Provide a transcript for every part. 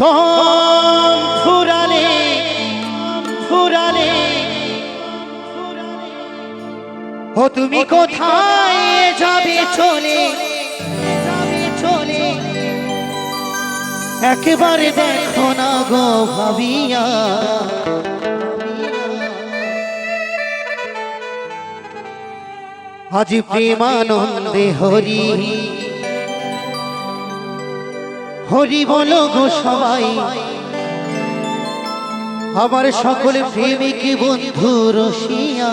ও তুমি কোথায় যাবে চলে? একেবারে দেখো না গো ভাবিয়া। আজ প্রেমানন্দে হরি। হরি বলো গো সবাই। আমার সকল প্রেমিক বন্ধু রসিয়া।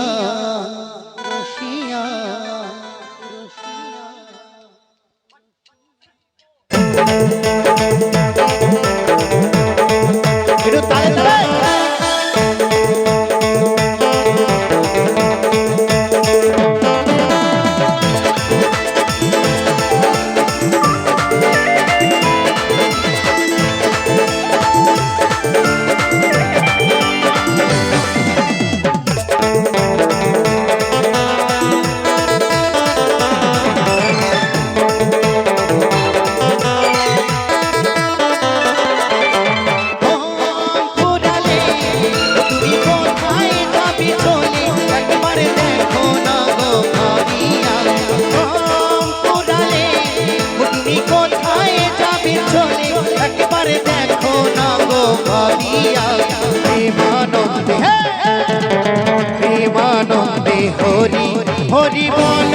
হরি হরি বল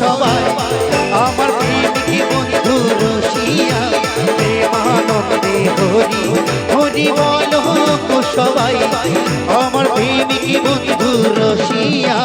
সবাই। আমার প্রেমকে বন্ধু রসিয়া প্রেমানন্দে হরি হরি বল সবাই। আমার প্রেমকে বন্ধু রসিয়া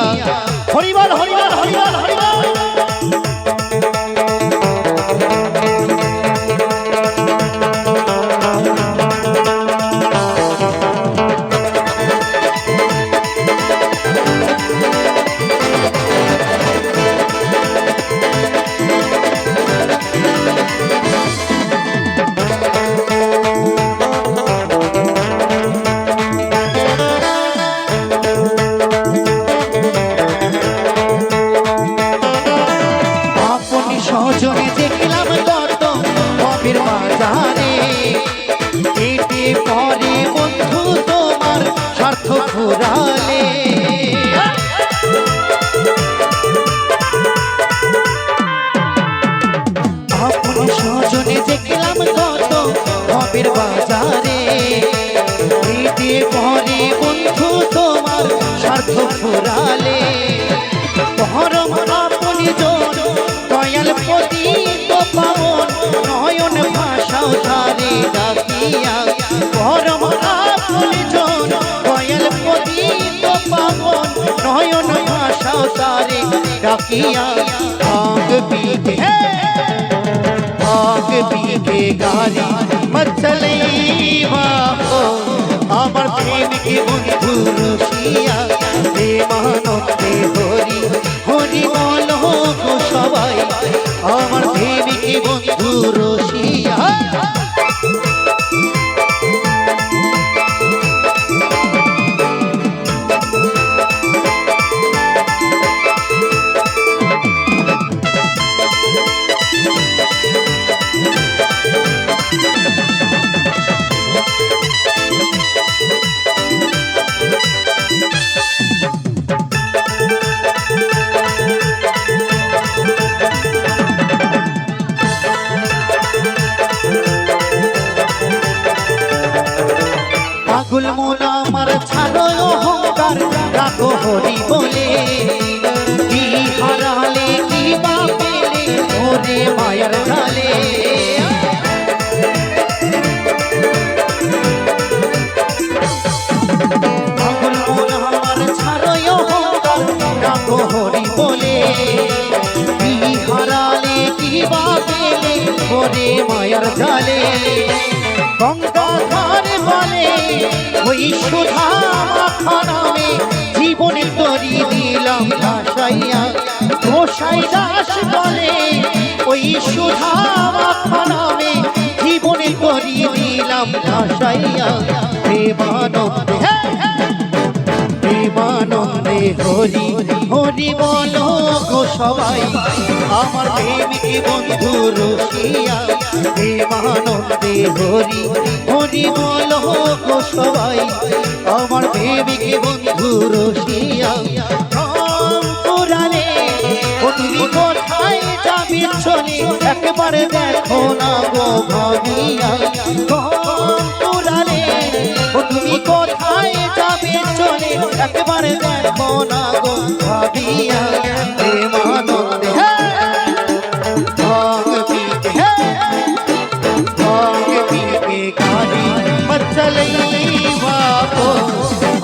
কবির বাজারে পরে বন্ধু তোমার স্বার্থ ফুরালে তারে ডাকিয়া পরম আপনি জন দয়াল পতিত পাবন নয়ন ভাষাও তারে ডাকিয়া। ভাগ বিঘে ভাগ বিঘে গাড়ি মচলে আমার প্রেমিক বন্ধু বন্ধু মায়ার ঢালে গঙ্গা ধারে বলে ওই সুধা মাখা জীবনে তরি দিলাম ভাসাইয়া গোসাই দাস বলে ওই সুধা মাখা জীবনে তরি দিলাম ভাসাইয়া প্রেমানন্দে প্রেমানন্দে হরি হরি বলো সবাই, আমার প্রেমিক বন্ধু রসিয়া প্রেমানন্দে হরি হরি বলো গো সবাই, আমার প্রেমিক বন্ধু চলে একবারে দেখো না গো ভাবিয়া। তুমি কোথায় যাবি চলে একবারে দেখো না গো ভাবিয়া। ভাঙ পিতে গাড়ি মচলই বাপো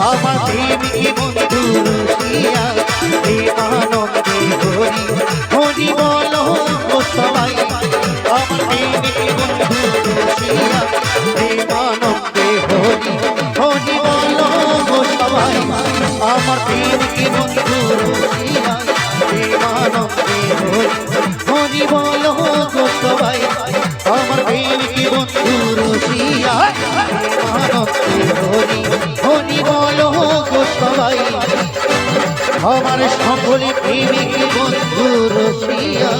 আমার দেবী বন্ধু রসিয়া আমার সকলে প্রেমিক বন্ধু রসিয়া